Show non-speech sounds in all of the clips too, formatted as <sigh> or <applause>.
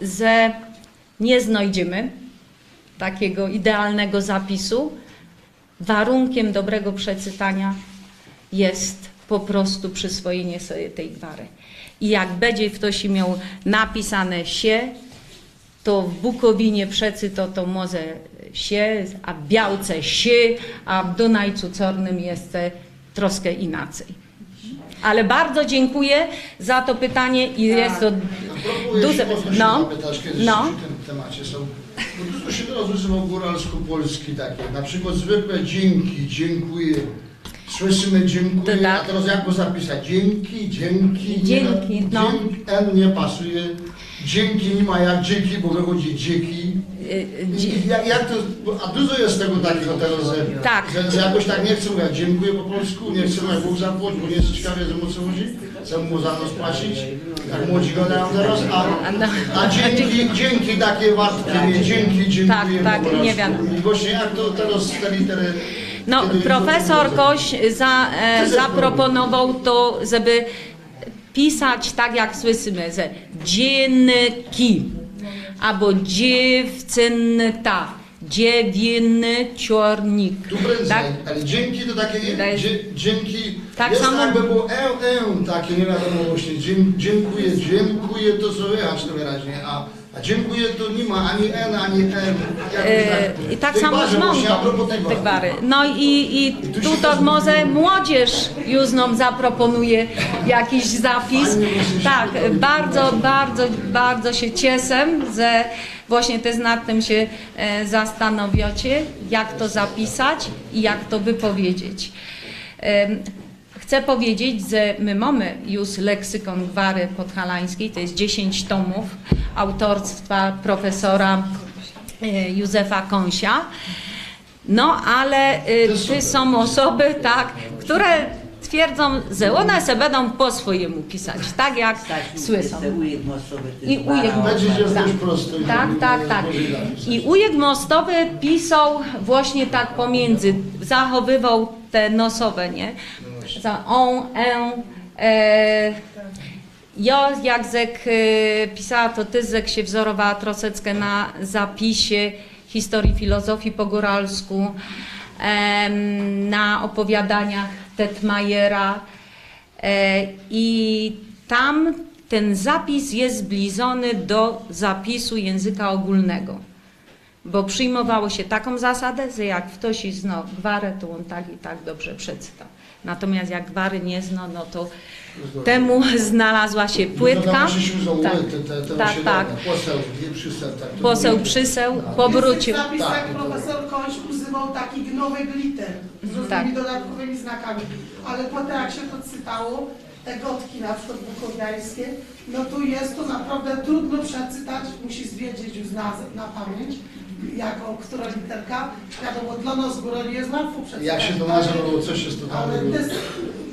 że nie znajdziemy takiego idealnego zapisu. Warunkiem dobrego przeczytania jest po prostu przyswojenie sobie tej gwary. I jak będzie ktoś miał napisane się, to w Bukowinie przeczyta to może się, a w Białce się, a w Dunajcu Czarnym jest troszkę inaczej. Ale bardzo dziękuję za to pytanie i jest to duże... No, no. przy tym temacie są, bo dużo się góralsko-polski takie, na przykład zwykłe dzięki, dziękuję, słyszymy dziękuję, To tak. a teraz jak go zapisać? Dzięki, dzięki, Dzięki, nie, no. dzięki, N nie pasuje, dzięki nie ma jak dzięki, bo wychodzi dzięki. Y, y, I Jak, jak to, a dużo jest tego takiego teraz, że, Tak. że, że jakoś tak nie chcę mówić, dziękuję po polsku, nie chcę mówić Bóg zapłać, bo nie jest ciekawie, że o co chodzi, chcę mu za to spłacić, jak młodzi gadają teraz, a, A no. a dzięki, dzięki takie wartkie, nie, dzięki, dziękuję Tak, tak, nie wiem. I właśnie jak to teraz te litery... No, profesor Koś za, e, zaproponował to, żeby pisać tak jak słyszymy, że dzienki albo dziewczynta, dziewięciornik. Tu prędzej, Tak? ale dzięki to takie dzie, dzięki, Tak jest samo- jakby było e, e, takie, nie wiadomo właśnie, dzie, dziękuję, dziękuję to to wyraźnie, a, a dziękuję to nie ma ani n, ani jakoś E, I tak tej samo z mąką bary. No i, i tu się tutaj też- może młodzież już nam zaproponuje jakiś zapis. Tak, bardzo, bardzo, bardzo się cieszę, że właśnie też nad tym się e, zastanawiacie, jak to zapisać i jak to wypowiedzieć. Chcę powiedzieć, że my mamy już leksykon gwary podhalańskiej, to jest 10 tomów autorstwa profesora e, Józefa Kąsia. No, ale y, super. ty są osoby, tak, które twierdzą, że one se będą po swojemu pisać, tak jak słyszą. I ujek się Tak. dość prosto. i Tak, nie- tak, tak. I ujek mostowy pisał właśnie tak pomiędzy, zachowywał te nosowe, nie? Za on, en, e, ja jak zek e, pisała, to ty zek się wzorowała troszeczkę na zapisie historii filozofii po góralsku, na opowiadaniach Tetmajera e, i tam ten zapis jest zbliżony do zapisu języka ogólnego. Bo przyjmowało się taką zasadę, że jak ktoś zna gwarę, to on tak i tak dobrze przeczyta. Natomiast jak gwary nie zna, no to temu <laughs> znalazła się No to płytka. się Tak, tak, tak. dane. Poseł, nie przyseł. Tak, Poseł przyseł, powrócił. Jest zapis, Tak, profesor Kończ używał takich nowych liter z różnymi Tak. dodatkowymi znakami, ale potem jak się to cytało, te gotki na przykład bukowiańskie, no tu jest to naprawdę trudno przeczytać, musisz wiedzieć już na, na pamięć, jako która literka. Wiadomo, dla nas górali jest łatwo przeczytać. Jak się to nazywało, coś jest to Ale to jest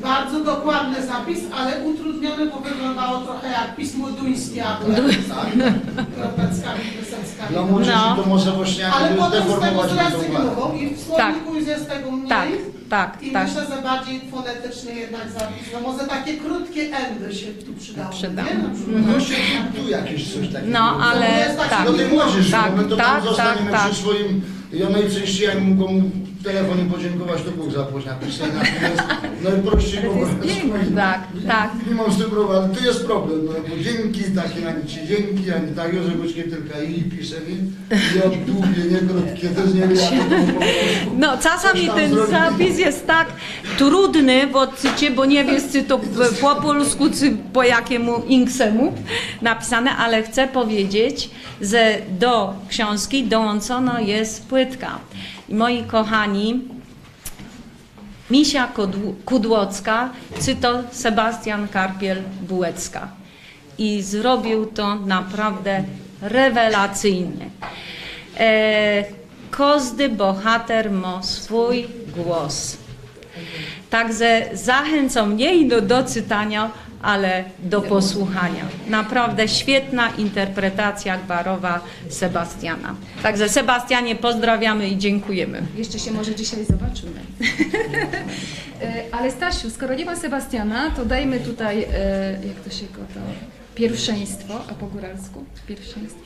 bardzo dokładny zapis, ale utrudniony, bo wyglądało trochę jak pismo duńskie, albo jak kropeckami, piosenkami. Dla młodzieży No. to może właśnie Ale potem z tego zrezygnował i w słowniku już jest tego mniej. Tak, tak, I tak. myślę, że bardziej fonetycznie jednak zapis. No może takie krótkie endy się tu przydało. Przydało. Nie? Na przykład. No się tu jakieś coś takiego. No, ale tak. Do tej młodzieży, Tak, bo my to tak, tam zostaniemy tak, tak. przy swoim... Ja najczęściej jak komu w telefonie podziękować, to Bóg napisać. Natomiast najprościej po prostu. Tak, tak. Nie mam z tym problemu, ale tu jest problem, no, bo dzięki takie, ani ci dzięki, ani tak, że gośkie tylko i pisze mi, i od długie, nie krótkie, też nie wiem, jak to po prostu. No, czasami ten zrobili. zapis jest tak trudny w odczycie, bo nie wiesz, czy to po polsku, czy po jakiemu inksemu napisane, ale chcę powiedzieć, że do książki dołączono jest płytka. I moi kochani, Misia Kodł- Kudłocka, czy to Sebastian Karpiel-Bułecka. I zrobił to naprawdę rewelacyjnie. E, każdy bohater ma swój głos. Także zachęcam nie i do, do czytania, ale do posłuchania. Naprawdę świetna interpretacja gwarowa Sebastiana. Także Sebastianie pozdrawiamy i dziękujemy. Jeszcze się może dzisiaj zobaczymy. <laughs> E, Ale Stasiu, skoro nie ma Sebastiana, to dajmy tutaj, e, jak to się go to... pierwszeństwo, a po góralsku pierwszeństwo.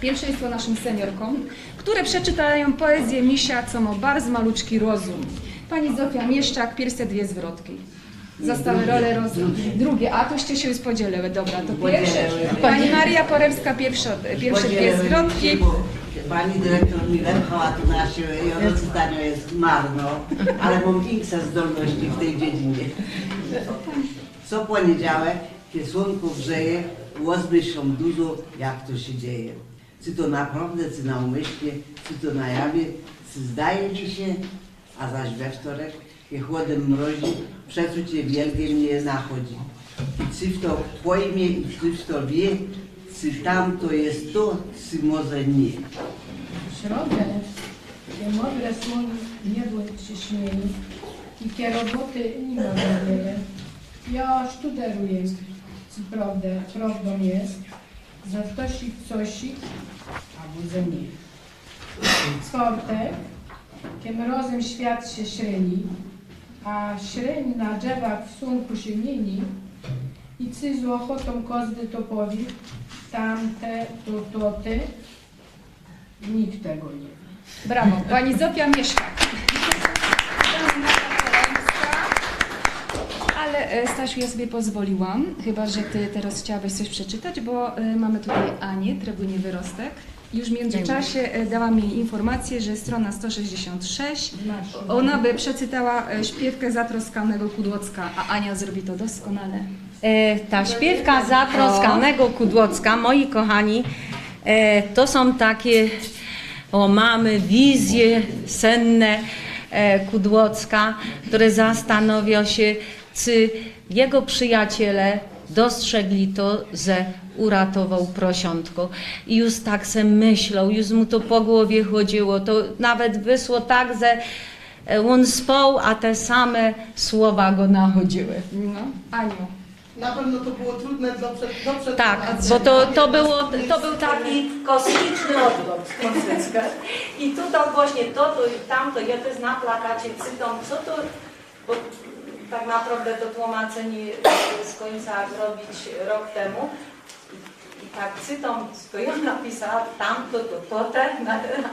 Pierwszeństwo naszym seniorkom, które przeczytają poezję Misia, co ma bardzo maluczki rozum. Pani Zofia Mieszczak, pierwsze dwie zwrotki. Zostały role roz... Drugie, a toście się już podzieliły, dobra, to pierwsze. Pani Maria Porewska, pierwsze, pierwsze dwie zwrotki. Pani dyrektor mi wepchała tu na siłę i ono czytanie jest marno, ale mam większe zdolności w tej dziedzinie. Co poniedziałek, kiedy słonko grzeje, rozmyślam dużo, jak to się dzieje. Czy to naprawdę, czy na umyślnie, czy to na jawie, czy zdaje ci się, a zaś we wtorek, kiedy chłodem mrozi, przeczucie wielkie mnie nachodzi. I czy to pojmie, i czy to wie, czy tam to jest to, czy może nie. Środę, modre słońce niebo się śmieje i kie roboty nie ma wiele. Ja sztuderuję, co prawda, prawdą jest, że ktoś i cosi, albo że nie. Czwartek, kie mrozem świat się śreni, a śreń na drzewach w słonku się mieni i cy z ochotą kozdy to powie, tamte, to, to, te, nikt tego nie wie. Brawo, pani Zofia Mieszkak. Ale e, Stasiu, ja sobie pozwoliłam, chyba że ty teraz chciałabyś coś przeczytać, bo e, mamy tutaj Anię, Trybunie Wyrostek. Już w międzyczasie e, dała mi informację, że strona 166, ona by przeczytała e, śpiewkę zatroskanego Kudłocka, a Ania zrobi to doskonale. E, Ta śpiewka zatroskanego Kudłocka, moi kochani, e, to są takie, o mamy, wizje senne e, Kudłocka, które zastanowią się, czy jego przyjaciele dostrzegli to, że uratował prosiątko. I już tak se myślał, już mu to po głowie chodziło, to nawet wyszło tak, że e, on spał, a te same słowa go nachodziły. No, Aniu. Na pewno to było trudne do, przed, do przetłumaczenia. Tak, bo to, to, było, to był taki kosmiczny odlot. <laughs> I tutaj właśnie to, to i tamto, ja też na plakacie czytam, co to, bo tak naprawdę to tłumaczenie z końca robić rok temu. I tak czytam, to ja napisałam tamto, to to, te,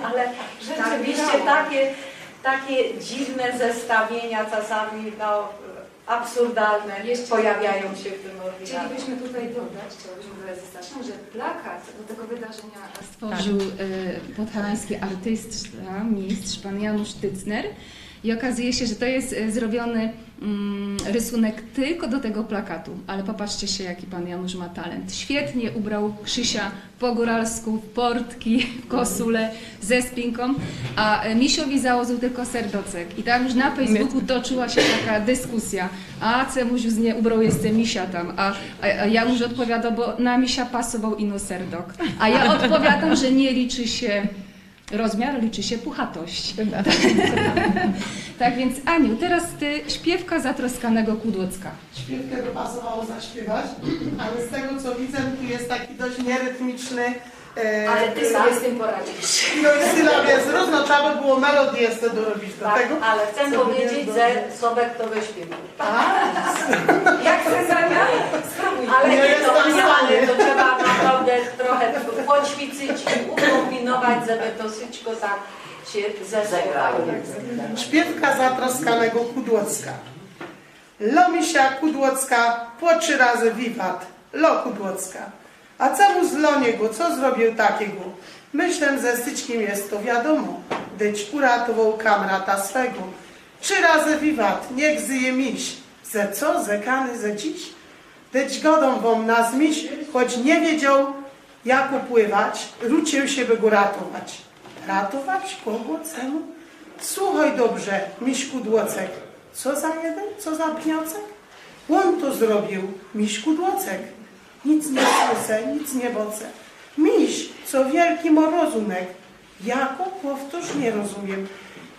ale rzeczywiście takie, takie dziwne zestawienia czasami, no, absurdalne Jeszcze- pojawiają się w tym oryginale. Chcielibyśmy tutaj dodać, chciałabym dodać ze Stasią, że plakat do tego wydarzenia stworzył e, podhalański artysta, mistrz, pan Janusz Tycner. I okazuje się, że to jest e, zrobiony rysunek tylko do tego plakatu. Ale popatrzcie się, jaki pan Janusz ma talent. Świetnie ubrał Krzysia po góralsku, portki, w koszulę ze spinką, a e, Misiowi założył tylko serdocek. I tam już na Facebooku toczyła się taka dyskusja. A Cemuś z nie ubrał jeszcze misia tam, a, a, a Janusz odpowiada, bo na misia pasował ino serdok. A ja odpowiadam, że nie liczy się rozmiar, liczy się puchatość. <laughs> tak więc Aniu, teraz ty śpiewka zatroskanego Kudłocka. Śpiewkę by pasowało zaśpiewać, ale z tego co widzę, tu jest taki dość nierytmiczny. E, Ale ty sobie z tym poradzisz. No i sylab jest różno, trzeba by było melodię jeszcze dorobić do Tak, tego. ale chcę co powiedzieć, że Sobek to wyśpiewał. A, <laughs> Jak chcę zamiar? Ale Nie nie, to, jestem w ale to trzeba naprawdę trochę poćwiczyć i ukombinować, żeby to wszystko tak się zezegrało. Śpiewka zatroskanego Kudłocka. Lo misia Kudłocka, po trzy razy wiwat, lo Kudłocka. A czemu z Loniego, co zrobił takiego? Myślę, że styczkiem jest to wiadomo, dyć uratował kamrata swego. Trzy razy wiwat, niech zyje miś. Ze co, zekany ze dziś? Dyć godą wam na zmiś, choć nie wiedział, jak upływać, rucił się, by go ratować. Ratować kogo, czemu? Słuchaj dobrze, Miśku Dłocek. Co za jeden, co za pniocek? On to zrobił, Miśku Dłocek. Nic nie słyszę, nic nie boce. Miś, co wielki ma rozumek. Jako, powtórz, nie rozumiem.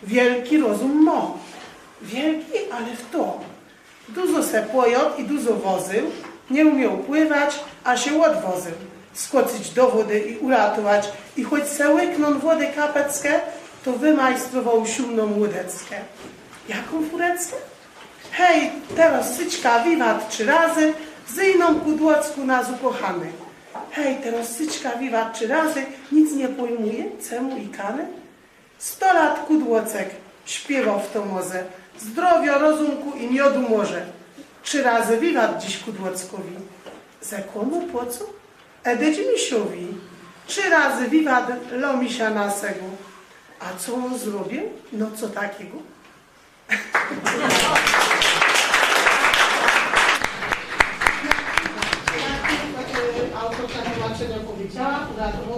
Wielki rozum ma. Wielki, ale w to. Dużo se pojot i dużo wozył. Nie umiał pływać, a się odwozył. Skoczyć do wody i uratować. I choć se łyknął wodę kapeckę, to wymajstrował siumną łódeckę. Jaką fureckę? Hej, teraz syćka wiwat trzy razy, Zyjną kudłocku nas ukochany. Hej, teraz syczka wiwa trzy razy, nic nie pojmuje, czemu i kany? Sto lat kudłocek śpiewał w to moze, zdrowia, rozumku i miodu może. Trzy razy wiwat dziś kudłockowi. Zekomu po co? Edeć misiowi. Trzy razy wiwat lomisia nasego. A co on zrobił? No co takiego? <laughs>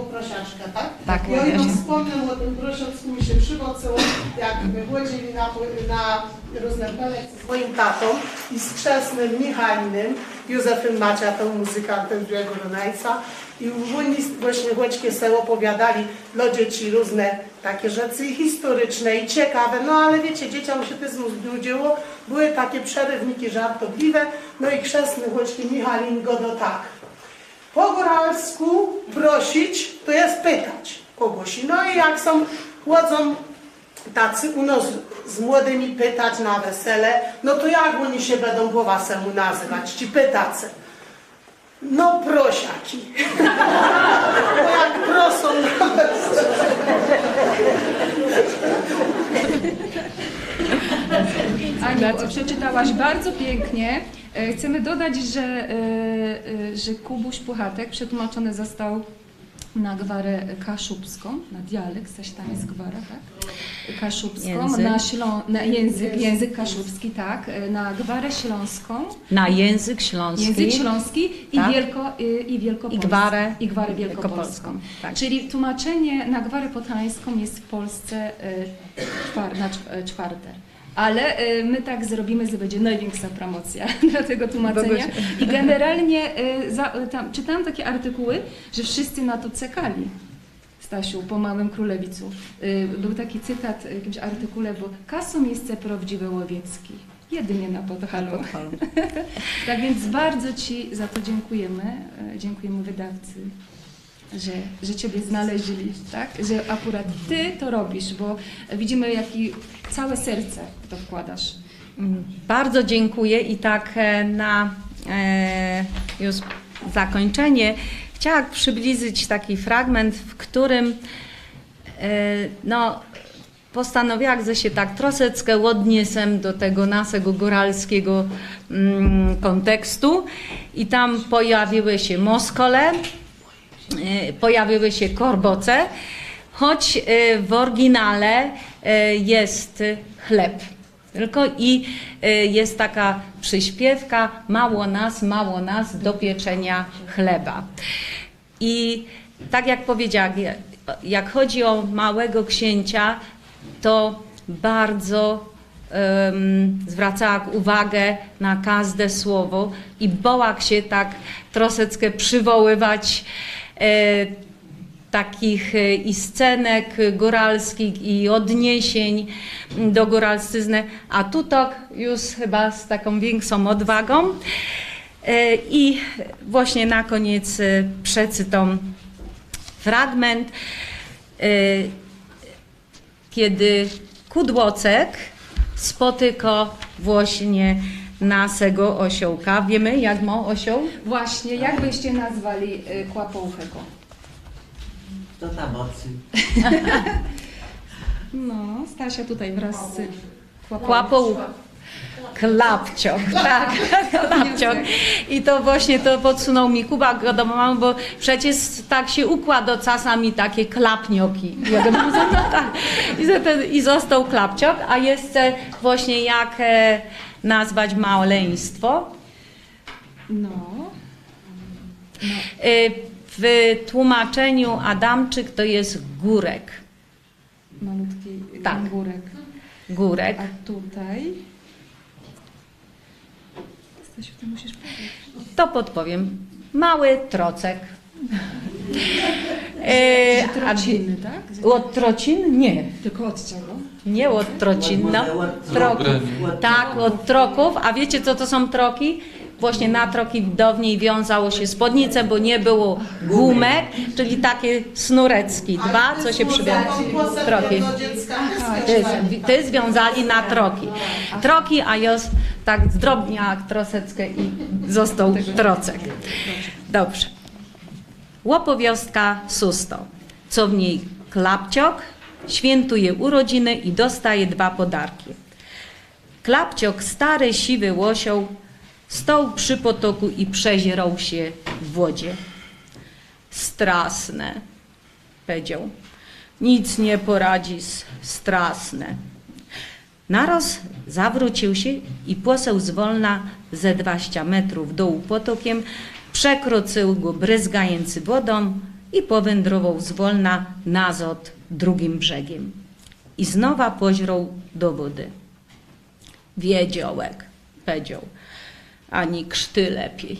uratował prosiaczkę, tak? Tak, Ja jedno właśnie. wspomnę o tym prosiacku mi się przywocało, jak wychodzili na, na różne prelekcje z moim tatą i z chrzestnym Michalinym, Józefem Macia, tą muzykantem Białego Dunajca i oni właśnie Łódźkie se opowiadali dla dzieci różne takie rzeczy historyczne i ciekawe, no ale wiecie, dzieciom się też znudziło, były takie przerywniki żartobliwe, no i chrzestny Łódźki Michalin go do tak. Po góralsku prosić to jest pytać kogoś. No i jak są chodzą tacy u nas z młodymi pytać na wesele, no to jak oni się będą po wasemu nazywać, ci pytacy? No prosiaki. <laughs> Bo jak prosą na wesele. Aniu, przeczytałaś bardzo pięknie. E, Chcemy dodać, że, e, e, że Kubuś Puchatek przetłumaczony został na gwarę kaszubską, na dialekt, zaś tam jest gwara, tak? Kaszubską, Język. na, ślą, na język, język kaszubski, tak, na gwarę śląską, Na język śląski. język śląski i, Tak. wielko, i, i wielkopolski. I gwarę I gwarę wielkopolską, wielkopolską. tak. Czyli tłumaczenie na gwarę podhalańską jest w Polsce czwar, na cz- czwarte. Ale e, my tak zrobimy, że będzie największa promocja <laughs> dla tego tłumaczenia. I generalnie e, za, e, tam, czytałam takie artykuły, że wszyscy na to czekali. Stasiu, po Małym Królewicu. Y, Był taki cytat w jakimś artykule, bo kaso miejsce prawdziwe łowiecki. Jedynie na Podhalu. <laughs> tak więc bardzo Ci za to dziękujemy. Dziękujemy wydawcy, że, że Ciebie znaleźli, tak? Że akurat Ty to robisz, bo widzimy, jaki całe serce w to wkładasz. Mm, Bardzo dziękuję i tak e, na e, już zakończenie chciałam przybliżyć taki fragment, w którym e, no, postanowiłam, że się tak troszeczkę odniesę do tego naszego góralskiego mm, kontekstu i tam pojawiły się moskole, pojawiły się korboce, choć e, w oryginale e, jest chleb. Tylko i jest taka przyśpiewka, mało nas, mało nas do pieczenia chleba. I tak jak powiedziałam, jak- chodzi o małego księcia, to bardzo um, zwracała uwagę na każde słowo i bałak się tak troszeczkę przywoływać takich e, i scenek góralskich i odniesień do góralszczyzny, a tutaj już chyba z taką większą odwagą. E, I właśnie na koniec e, przeczytam fragment, e, kiedy Kudłocek spotyka właśnie naszego osiołka. Wiemy, jak ma osioł? Właśnie, jak byście nazwali y, kłapouchego? To tam ocy. <laughs> No, Stasia tutaj wraz z Kłapą. Klapciok, tak, <laughs> klapciok. I to właśnie to podsunął mi Kuba Godomama, bo przecież tak się układa czasami takie klapnioki. Ja <laughs> tak. I, za ten, I został klapciok, a jeszcze właśnie jak e, nazwać małleństwo. No. E, w tłumaczeniu Adamczyk to jest górek. Malutki Tak. górek. Górek. A tutaj. Stasiu, ty musisz powiedzieć. To podpowiem. Mały trocek. E, Trociny, tak? Od trocin? Nie. Tylko od czego? Nie od trocin, no. Troków. Tak, od troków. A wiecie co to są troki? Właśnie na troki dawniej wiązało się spódnice, bo nie było gumek, czyli takie snurecki, dwa, co się przybiera. Troki. Ty, ty związali na troki. Troki, a już tak zdrobniak troszeczkę i został trocek. Dobrze. Łopowiostka Susto, co w niej Klapciok świętuje urodziny i dostaje dwa podarki. Klapciok, stary, siwy łosioł, stał przy potoku i przezierał się w wodzie. Strasne, powiedział. Nic nie poradzisz, strasne. Naraz zawrócił się i poseł zwolna ze 20 metrów dołu potokiem, przekroczył go bryzgający wodą i powędrował zwolna nazad drugim brzegiem. I znowa pozierał do wody. Wiedziołek, powiedział, ani krzty lepiej.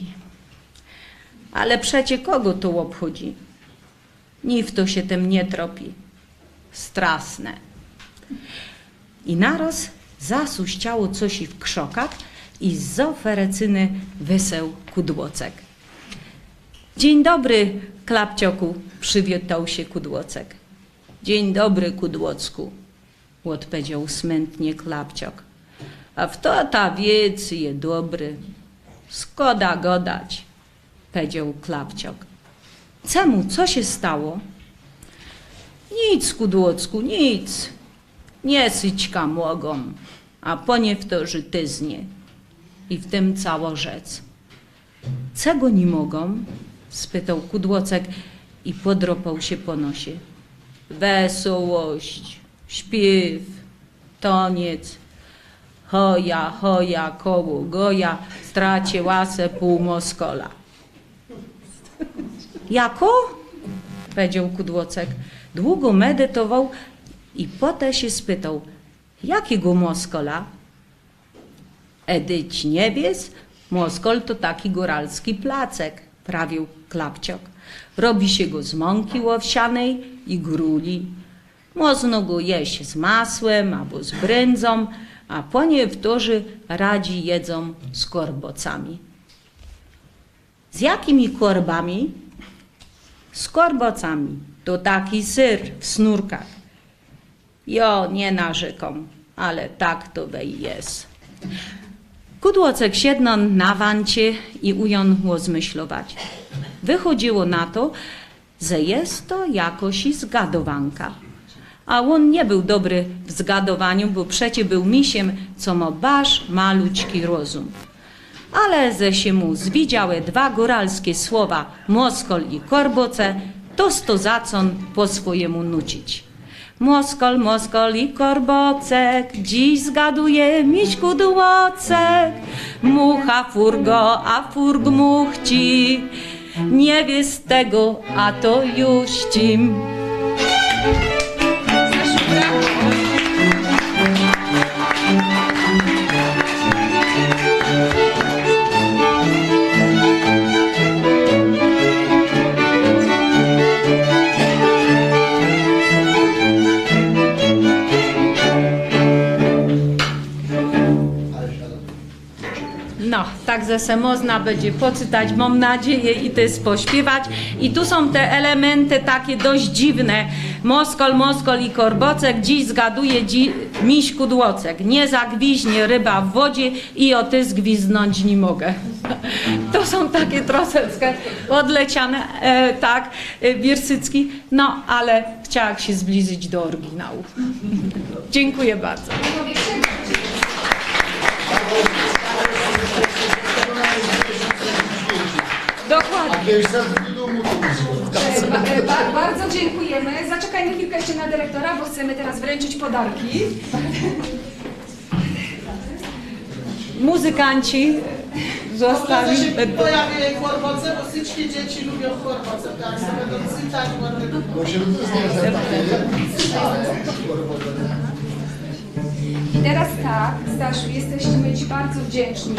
Ale przecie kogo to obchodzi? Nikt to się tym nie tropi. Strasne. I naraz zasuściało coś w krzokach i z oferecyny wyseł kudłocek. Dzień dobry, klapcioku, przywitał się kudłocek. Dzień dobry, kudłocku, odpowiedział smętnie klapciok. A w to ta wiec je dobry. Skoda godać, powiedział klapciok. Czemu, co się stało? Nic, kudłocku, nic. Nie syćka mogą, a poniew to żytyznie. I w tym cało rzec. Czego nie mogą? Spytał kudłocek i podropał się po nosie. Wesołość, śpiew, toniec. Hoja, hoja, koło goja, stracie łasę pół moskola. Jako? powiedział kudłocek. Długo medytował i potem się spytał, jakiego moskola? Edyć niebies? Moskol to taki góralski placek, prawił klapciok. Robi się go z mąki łowsianej i gruli. Można go jeść z masłem albo z brędzą, a po niektórzy radzi jedzą z korbocami. Z jakimi korbami? Z korbocami. To taki syr w snurkach. Jo, nie narzekam, ale tak to wej jest. Kudłocek siedno na wancie i ujął zmyślować. Wychodziło na to, że jest to jakoś zgadowanka. A on nie był dobry w zgadowaniu, bo przecie był misiem, co ma malućki rozum. Ale ze się mu zwidziały dwa góralskie słowa Moskol i Korboce, to sto zacon po swojemu nucić. Moskol, Moskol i Korbocek, dziś zgaduje miśku dłocek. Mucha furgo, a furg muchci, nie wie z tego, a to już cim. Także se można będzie poczytać, mam nadzieję, i też pośpiewać. I tu są te elementy takie dość dziwne. Moskol, Moskol i Korbocek, dziś zgaduje dzi miś kudłocek. Nie zagwiźnie ryba w wodzie i o ty zgwiznąć nie mogę. <laughs> To są takie troszeczkę odleciane, e, tak, e, wiersycki. No, ale chciałam się zbliżyć do oryginału. <laughs> Dziękuję bardzo. Dokładnie. A kiedyś do Ba, e, ba, bardzo dziękujemy. Zaczekajmy chwilkę jeszcze na dyrektora, bo chcemy teraz wręczyć podarki. Muzykanci zostali. Może się pojawi korboce, bo wszystkie dzieci lubią korboce, tak? So będą cytać ładne. Się to I teraz tak, Staszu, jesteśmy Ci bardzo wdzięczni.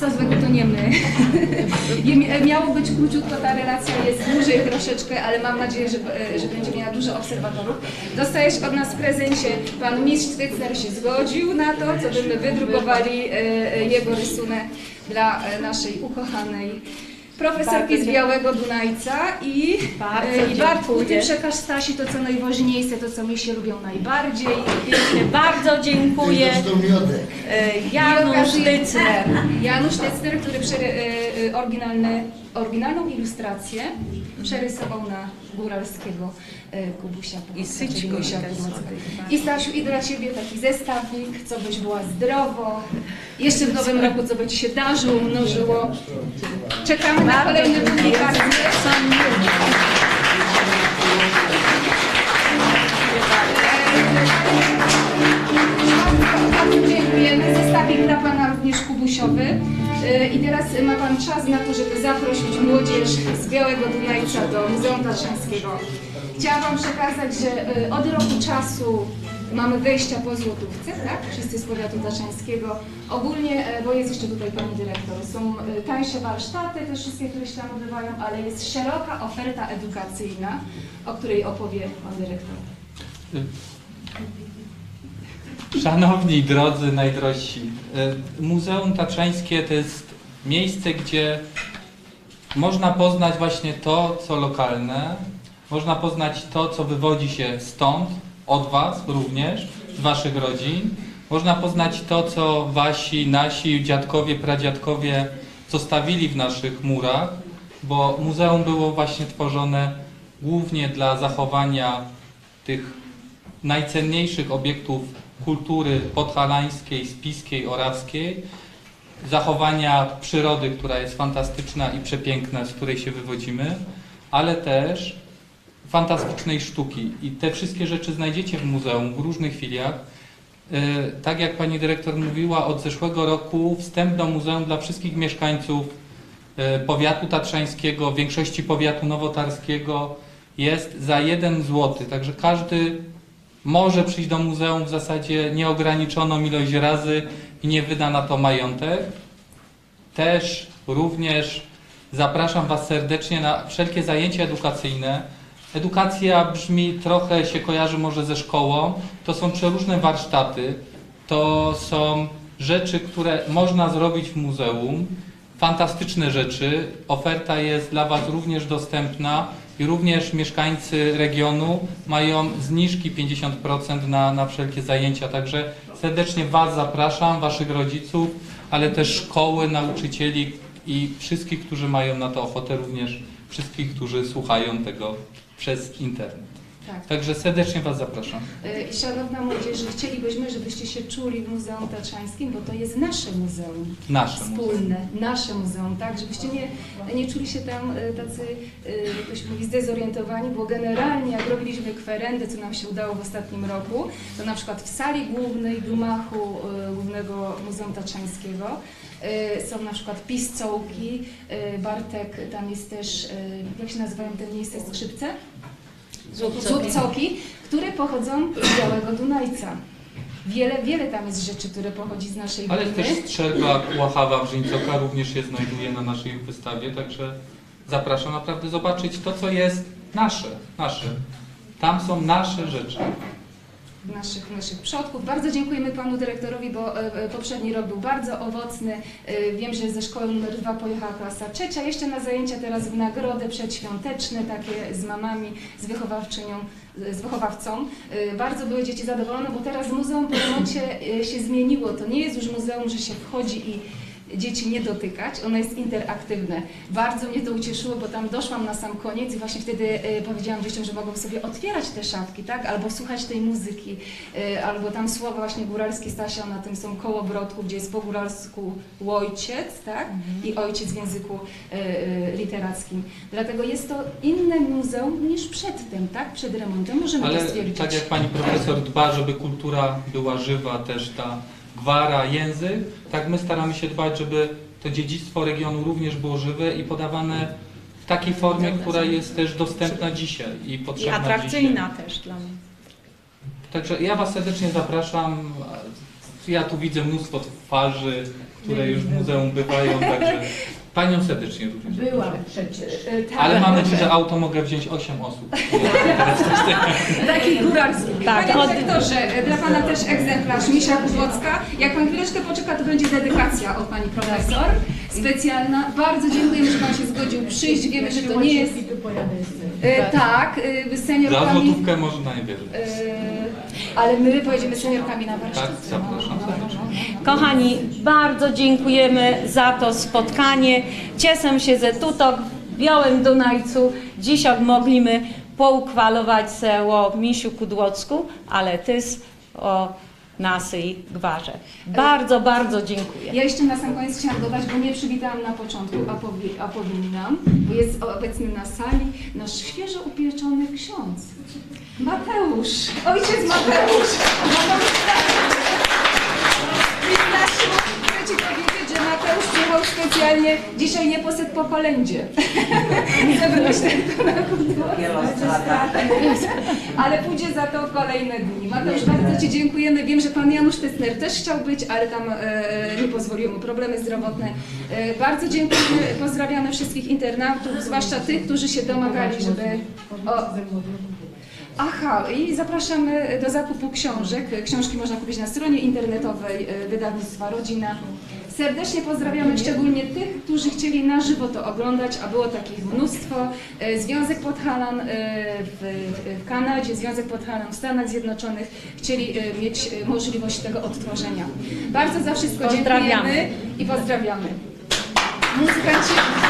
Co zwykle to nie my. <laughs> Je- Miało być króciutko, ta relacja jest dłużej troszeczkę, ale mam nadzieję, że, że będzie miała dużo obserwatorów. Dostajesz od nas w prezencie, pan mistrz Twycner się zgodził na to, co byśmy wydrukowali e, e, jego rysunek dla e, naszej ukochanej profesorki z Białego Dunajca i, Bardzo e, i Bartku, ty przekaż Stasi to, co najważniejsze, to, co my się lubią najbardziej. Pięknie, bardzo dziękuję. E, Janusz Tycner. Janusz który prze, e, e, oryginalny, oryginalną ilustrację przerysował na góralskiego e, Kubusia. I Syćko. I Stasiu, i dla Ciebie taki zestawik, co byś była zdrowo. Jeszcze w nowym roku, co by Ci się darzyło, mnożyło. Czekamy na kolejne publikacje. Dziękujemy. Zestawik dla Pana również Kubusiowy. E, I teraz ma Pan czas na to, żeby zaprosić młodzież z Białego Dunajca do Muzeum Tatrzańskiego. Chciałam Wam przekazać, że e, od roku czasu mamy wejścia po złotówce, tak? Wszyscy z powiatu tatrzańskiego. Ogólnie, e, bo jest jeszcze tutaj Pani Dyrektor, są e, tańsze warsztaty, te wszystkie, które się tam odbywają, ale jest szeroka oferta edukacyjna, o której opowie Pan Dyrektor. Szanowni drodzy, najdrożsi, y, Muzeum Tatrzańskie to jest miejsce, gdzie można poznać właśnie to, co lokalne, można poznać to, co wywodzi się stąd, od Was również, z Waszych rodzin. Można poznać to, co Wasi, nasi dziadkowie, pradziadkowie zostawili w naszych murach, bo muzeum było właśnie tworzone głównie dla zachowania tych najcenniejszych obiektów kultury podhalańskiej, spiskiej, orawskiej, zachowania przyrody, która jest fantastyczna i przepiękna, z której się wywodzimy, ale też fantastycznej sztuki. I te wszystkie rzeczy znajdziecie w muzeum w różnych filiach. Yy, Tak jak pani dyrektor mówiła, od zeszłego roku wstęp do muzeum dla wszystkich mieszkańców yy, powiatu tatrzańskiego, większości powiatu nowotarskiego jest za 1 zł. Także każdy może przyjść do muzeum w zasadzie nieograniczoną ilość razy i nie wyda na to majątek. Też również zapraszam Was serdecznie na wszelkie zajęcia edukacyjne. Edukacja brzmi trochę się kojarzy może ze szkołą. To są przeróżne warsztaty, to są rzeczy, które można zrobić w muzeum. Fantastyczne rzeczy. Oferta jest dla Was również dostępna i również mieszkańcy regionu mają zniżki 50% na, na wszelkie zajęcia. Także serdecznie Was zapraszam, Waszych rodziców, ale też szkoły, nauczycieli i wszystkich, którzy mają na to ochotę, również wszystkich, którzy słuchają tego przez internet. Tak. Także serdecznie Was zapraszam. Y, Szanowna Młodzieży, chcielibyśmy, żebyście się czuli w Muzeum Tatrzańskim, bo to jest nasze muzeum. Nasze muzeum. Wspólne, nasze muzeum, tak? Żebyście nie, nie czuli się tam y, tacy, to się mówi, zdezorientowani, bo generalnie jak robiliśmy kwerendy, co nam się udało w ostatnim roku, to na przykład w sali głównej gmachu Głównego Muzeum Tatrzańskiego są na przykład piscołki, Bartek, tam jest też, jak się nazywają te miejsca skrzypce? Zupcoki, które pochodzą z Białego Dunajca. Wiele, wiele tam jest rzeczy, które pochodzi z naszej Ale gminy. też strzelba Łachawa Wrzyńcoka również się znajduje na naszej wystawie, także zapraszam naprawdę zobaczyć to, co jest nasze, nasze. Tam są nasze rzeczy. Naszych, naszych przodków. Bardzo dziękujemy panu dyrektorowi, bo e, e, poprzedni rok był bardzo owocny. E, Wiem, że ze szkoły numer dwa pojechała klasa trzecia. Jeszcze na zajęcia teraz w nagrody przedświąteczne, takie z mamami, z wychowawczynią, z wychowawcą. Bardzo były dzieci zadowolone, bo teraz muzeum po się zmieniło. To nie jest już muzeum, że się wchodzi i dzieci nie dotykać, ono jest interaktywne. Bardzo mnie to ucieszyło, bo tam doszłam na sam koniec i właśnie wtedy e, powiedziałam dzieciom, że mogą sobie otwierać te szafki, tak? Albo słuchać tej muzyki, e, albo tam słowa właśnie góralskie Stasia, na tym są koło brodku, gdzie jest po góralsku łojciec, tak? I ojciec w języku e, literackim. Dlatego jest to inne muzeum niż przedtem, tak? Przed remontem, możemy Ale to stwierdzić. tak jak pani profesor dba, żeby kultura była żywa, też ta gwara, język, tak my staramy się dbać, żeby to dziedzictwo regionu również było żywe i podawane w takiej formie, która jest też dostępna dzisiaj i I potrzebna atrakcyjna też dla mnie. Dzisiaj. Także ja Was serdecznie zapraszam. ja tu widzę mnóstwo twarzy, które już w muzeum bywają, także Panią serdecznie również. Byłam przecież. E, tak. Ale mamy tu, że auto mogę wziąć 8 osób. Takiego. Taki góralski. Tak, Panie od- dyrektorze, e, dla Pana też egzemplarz Misia Kubłocka. Jak Pan chwileczkę poczeka, to będzie dedykacja od Pani profesor. Specjalna. Bardzo dziękujemy, że Pan się zgodził przyjść. Wiemy, że to nie jest... E, tak, e, z Za złotówkę można najwyżej. E, ale my pojedziemy z seniorkami na warsztat. Tak, zapraszam serdecznie. Kochani, bardzo dziękujemy za to spotkanie. Cieszę się, że tutaj w Białym Dunajcu dzisiaj mogliśmy pouchwalować se o Misiu Kudłocku, ale też o naszej gwarze. Bardzo, bardzo dziękuję. Ja jeszcze na sam koniec chciałam dodać, bo nie przywitałam na początku, a, powi, a powinnam, bo jest obecny na sali nasz świeżo upieczony ksiądz. Mateusz, ojciec Mateusz. Stasiu, Przyjechał specjalnie, dzisiaj nie poszedł po kolędzie. <laughs> Zebrać tylko na. <laughs> Ale pójdzie za to kolejne dni. Mateusz, bardzo Ci dziękujemy. Wiem, że Pan Janusz Testner też chciał być, ale tam e, nie pozwoliło mu problemy zdrowotne. E, bardzo dziękujemy, pozdrawiamy wszystkich internautów, zwłaszcza tych, którzy się domagali, żeby... O, Aha, i zapraszamy do zakupu książek. Książki można kupić na stronie internetowej e, wydawnictwa Rodzina. Serdecznie pozdrawiamy szczególnie tych, którzy chcieli na żywo to oglądać, a było takich mnóstwo. E, Związek Podhalan e, w, w Kanadzie, Związek Podhalan w Stanach Zjednoczonych chcieli e, mieć możliwość tego odtworzenia. Bardzo za wszystko Pozdrawiamy. dziękujemy i pozdrawiamy. Muzykanci.